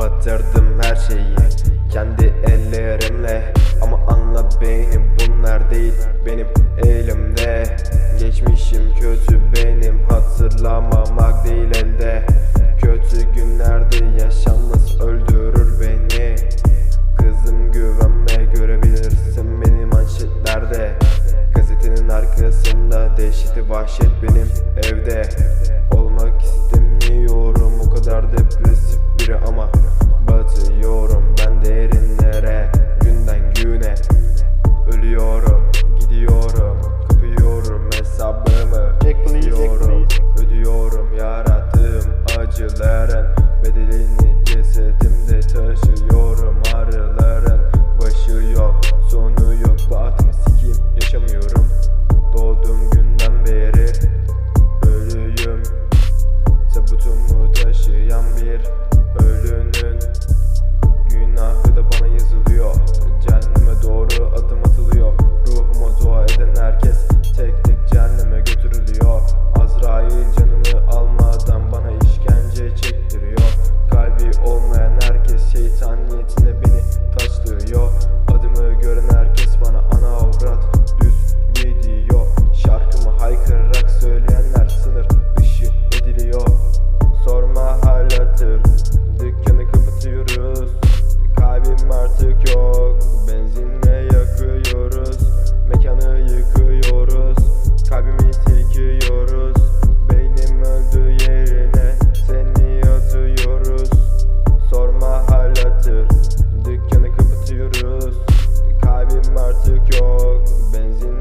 Batırdım her şeyi. Kendi ellerimle. Ama anla beynim bunlar değil benim elimde. Geçmişim kötü benim hatırlamamak değil elde. Kötü günlerde yaşamız öldürür beni. Kızım güvenme görebilirsin beni manşetlerde. Gazetenin arkasında dehşeti vahşet benim evde. Olmak istemiyorum o kadar depresif biri ama Batıyorum ben derinlere Günden güne. Ölüyorum Gidiyorum Kapıyorum hesabımı Ödüyorum, ödüyorum yarattığım acıların Bedelini cesetimde taşıyorum. Ağrıların başı yok Sonu yok. Bu atımı yaşamıyorum. Doğduğum günden beri Ölüyüm. Sabutumu taşıyan bir Ölünün günahı da bana artık yok. Benzin